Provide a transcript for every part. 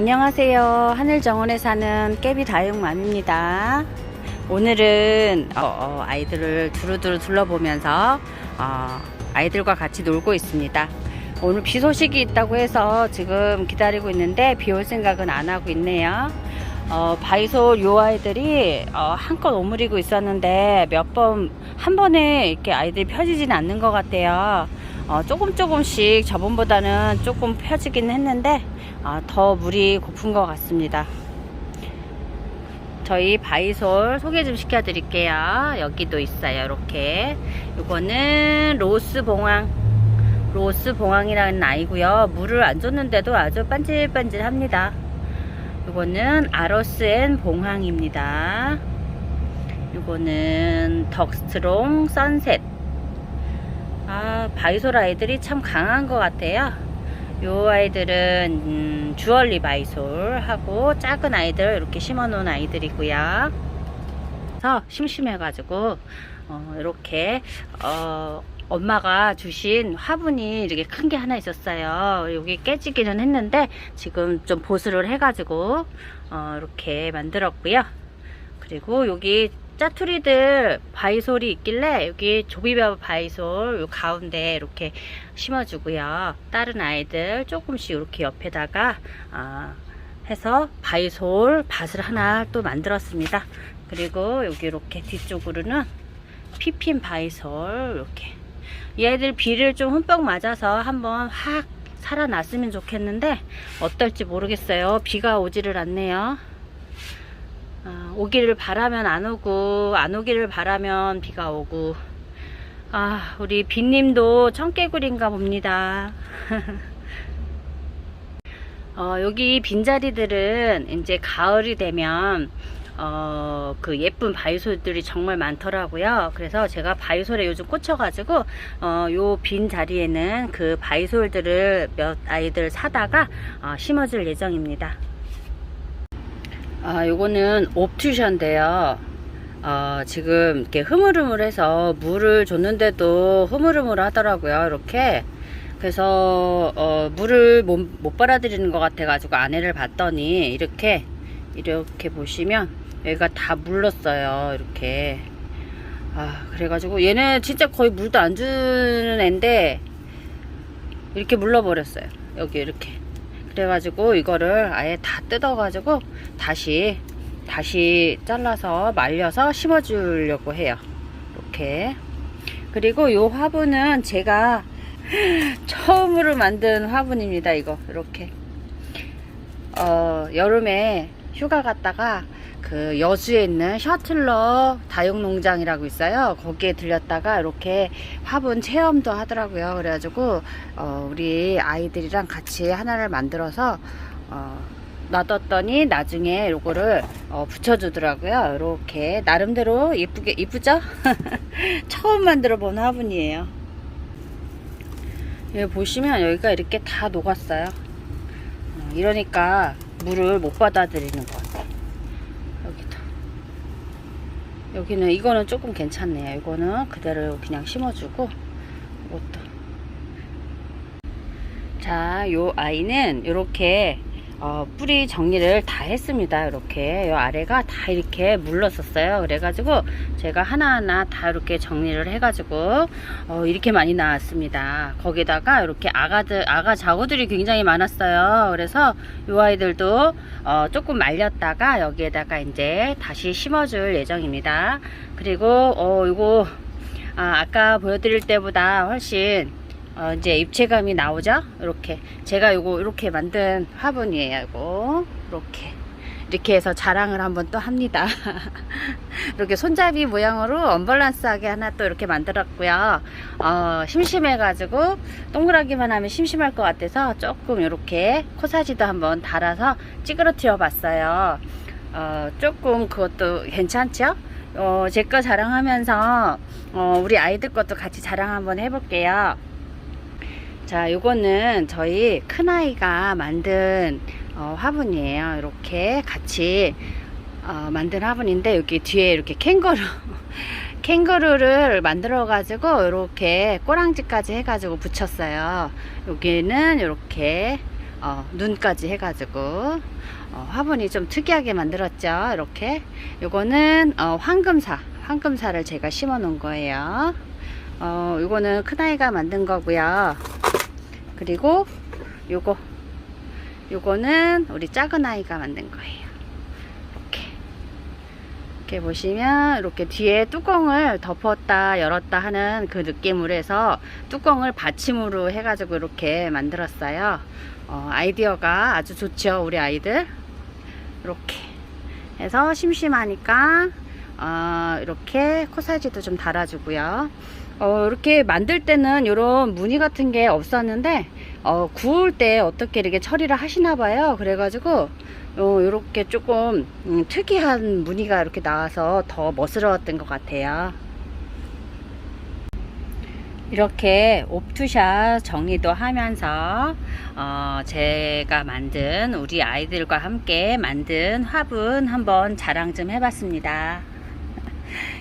안녕하세요. 하늘정원에 사는 깨비 다육맘입니다. 오늘은 어, 어, 아이들을 두루두루 둘러보면서 어, 아이들과 같이 놀고 있습니다. 오늘 비 소식이 있다고 해서 지금 기다리고 있는데 비 올 생각은 안 하고 있네요. 어, 바이솔 요 아이들이 어, 한껏 오므리고 있었는데 몇 번 한 번에 이렇게 아이들이 펴지진 않는 것 같아요. 어, 조금 조금씩 저번보다는 조금 펴지긴 했는데 어, 더 물이 고픈 것 같습니다. 저희 바이솔 소개 좀 시켜드릴게요. 여기도 있어요. 이렇게 이거는 로스 봉황 로스 봉황이라는 아이고요. 물을 안 줬는데도 아주 반질반질합니다. 이거는 아로스 앤 봉황입니다. 이거는 덕스트롱 선셋. 아, 바이솔 아이들이 참 강한 것 같아요. 요 아이들은 음, 주얼리 바이솔 하고 작은 아이들 이렇게 심어 놓은 아이들이고요. 그래서 심심해 가지고 어, 이렇게 어, 엄마가 주신 화분이 이렇게 큰 게 하나 있었어요. 여기 깨지기는 했는데 지금 좀 보수를 해가지고 어, 이렇게 만들었고요. 그리고 여기 짜투리들 바이솔이 있길래 여기 조비바 바이솔 요 가운데 이렇게 심어주고요. 다른 아이들 조금씩 이렇게 옆에다가 아, 해서 바이솔 밭을 하나 또 만들었습니다. 그리고 여기 이렇게 뒤쪽으로는 피핀 바이솔 이렇게 얘들 비를 좀 흠뻑 맞아서 한번 확 살아났으면 좋겠는데 어떨지 모르겠어요. 비가 오지를 않네요. 아, 오기를 바라면 안 오고 안 오기를 바라면 비가 오고 아 우리 빈님도 청개구리인가 봅니다 어, 여기 빈자리들은 이제 가을이 되면 어, 그 예쁜 바이솔들이 정말 많더라고요. 그래서 제가 바이솔에 요즘 꽂혀가지고, 어, 요 빈 자리에는 그 바이솔들을 몇 아이들 사다가, 어, 심어줄 예정입니다. 아, 요거는 옵투션인데요. 어, 지금 이렇게 흐물흐물해서 물을 줬는데도 흐물흐물 하더라고요. 이렇게. 그래서, 어, 물을 못, 못 빨아들이는 것 같아 가지고 아내를 봤더니 이렇게, 이렇게 보시면 여기가 다 물렀어요. 이렇게. 아, 그래가지고 얘는 진짜 거의 물도 안 주는 애인데 이렇게 물러버렸어요. 여기 이렇게. 그래가지고 이거를 아예 다 뜯어가지고 다시 다시 잘라서 말려서 심어주려고 해요. 이렇게. 그리고 이 화분은 제가 처음으로 만든 화분입니다. 이거 이렇게. 어, 여름에 휴가 갔다가 그 여수에 있는 셔틀러 다육농장이라고 있어요. 거기에 들렸다가 이렇게 화분 체험도 하더라고요. 그래가지고 어, 우리 아이들이랑 같이 하나를 만들어서 어, 놔뒀더니 나중에 요거를 어, 붙여주더라고요. 이렇게 나름대로 예쁘게 이쁘죠? 처음 만들어 본 화분이에요. 여기 보시면 여기가 이렇게 다 녹았어요. 어, 이러니까 물을 못 받아들이는 것 같아요. 여기도. 여기는 이거는 조금 괜찮네요. 이거는 그대로 그냥 심어주고 이것도. 자, 요 아이는 이렇게 어, 뿌리 정리를 다 했습니다. 이렇게 요 아래가 다 이렇게 물렀었어요. 그래가지고 제가 하나하나 다 이렇게 정리를 해가지고 어, 이렇게 많이 나왔습니다. 거기다가 이렇게 아가들 아가 자구들이 굉장히 많았어요. 그래서 요 아이들도 어, 조금 말렸다가 여기에다가 이제 다시 심어줄 예정입니다. 그리고 어, 이거 아, 아까 보여드릴 때보다 훨씬 어, 이제 입체감이 나오죠? 이렇게. 제가 요거 이렇게 만든 화분이에요. 이거. 이렇게. 이렇게 해서 자랑을 한번 또 합니다. 이렇게 손잡이 모양으로 언밸런스하게 하나 또 이렇게 만들었고요. 어, 심심해 가지고 동그라기만 하면 심심할 것 같아서 조금 이렇게 코사지도 한번 달아서 찌그러뜨려 봤어요. 어, 조금 그것도 괜찮죠? 어, 제 거 자랑하면서 어, 우리 아이들 것도 같이 자랑 한번 해볼게요. 자, 요거는 저희 큰아이가 만든 어, 화분이에요. 이렇게 같이 어, 만든 화분인데 여기 뒤에 이렇게 캥거루 캥거루를 만들어 가지고 이렇게 꼬랑지까지 해 가지고 붙였어요. 여기는 이렇게 어, 눈까지 해가지고 어, 화분이 좀 특이하게 만들었죠. 이렇게 요거는 어, 황금사 황금사를 제가 심어 놓은 거예요. 어, 요거는 큰아이가 만든 거고요. 그리고 요거 요거는 우리 작은 아이가 만든 거예요. 이렇게 이렇게 보시면 이렇게 뒤에 뚜껑을 덮었다 열었다 하는 그 느낌으로 해서 뚜껑을 받침으로 해가지고 이렇게 만들었어요. 어, 아이디어가 아주 좋죠, 우리 아이들. 이렇게 해서 심심하니까 어, 이렇게 코사지도 좀 달아주고요. 어, 이렇게 만들 때는 이런 무늬 같은 게 없었는데 어, 구울 때 어떻게 이렇게 처리를 하시나 봐요. 그래가지고 어, 이렇게 조금 음, 특이한 무늬가 이렇게 나와서 더 멋스러웠던 것 같아요. 이렇게 옵투샷 정리도 하면서 어, 제가 만든 우리 아이들과 함께 만든 화분 한번 자랑 좀 해봤습니다.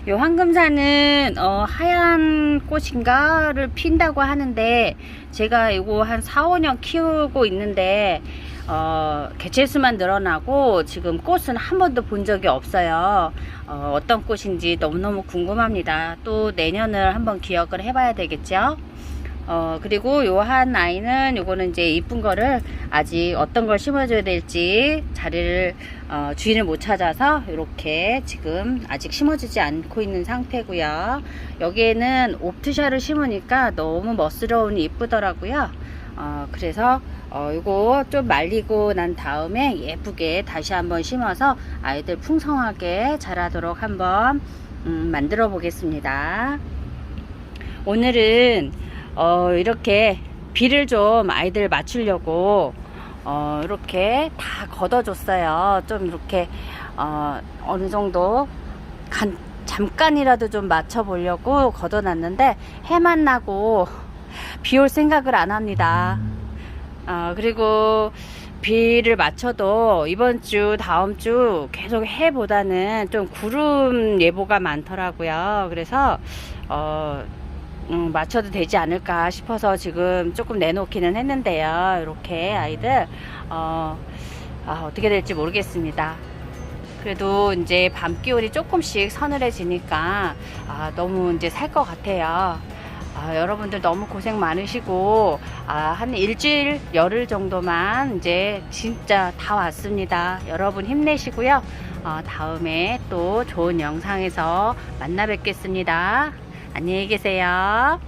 요 황금사는 어, 하얀 꽃인가를 핀다고 하는데 제가 이거 한 4, 5년 키우고 있는데 어, 개체수만 늘어나고 지금 꽃은 한 번도 본 적이 없어요. 어, 떤 꽃인지 너무너무 궁금합니다. 또 내년을 한번 기억을 해봐야 되겠죠. 어, 그리고 요 한 아이는 요거는 이제 이쁜 거를 아직 어떤 걸 심어줘야 될지 자리를 어, 주인을 못 찾아서 이렇게 지금 아직 심어주지 않고 있는 상태고요. 여기에는 옵트샤를 심으니까 너무 멋스러우니 이쁘더라고요. 어, 그래서 어, 이거 좀 말리고 난 다음에 예쁘게 다시 한번 심어서 아이들 풍성하게 자라도록 한번 음, 만들어 보겠습니다. 오늘은 어, 이렇게 비를 좀 아이들 맞추려고 어, 이렇게 다 걷어줬어요. 좀 이렇게 어, 어느 정도 간, 잠깐이라도 좀 맞춰보려고 걷어놨는데 해만 나고 비 올 생각을 안 합니다. 어, 그리고 비를 맞춰도 이번 주, 다음 주 계속 해보다는 좀 구름 예보가 많더라고요. 그래서, 어, 음, 맞춰도 되지 않을까 싶어서 지금 조금 내놓기는 했는데요. 이렇게 아이들, 어, 아, 어떻게 될지 모르겠습니다. 그래도 이제 밤 기온이 조금씩 서늘해지니까 아, 너무 이제 살 것 같아요. 아, 여러분들 너무 고생 많으시고 아, 한 일주일 열흘 정도만 이제 진짜 다 왔습니다. 여러분 힘내시고요. 어, 다음에 또 좋은 영상에서 만나 뵙겠습니다. 안녕히 계세요.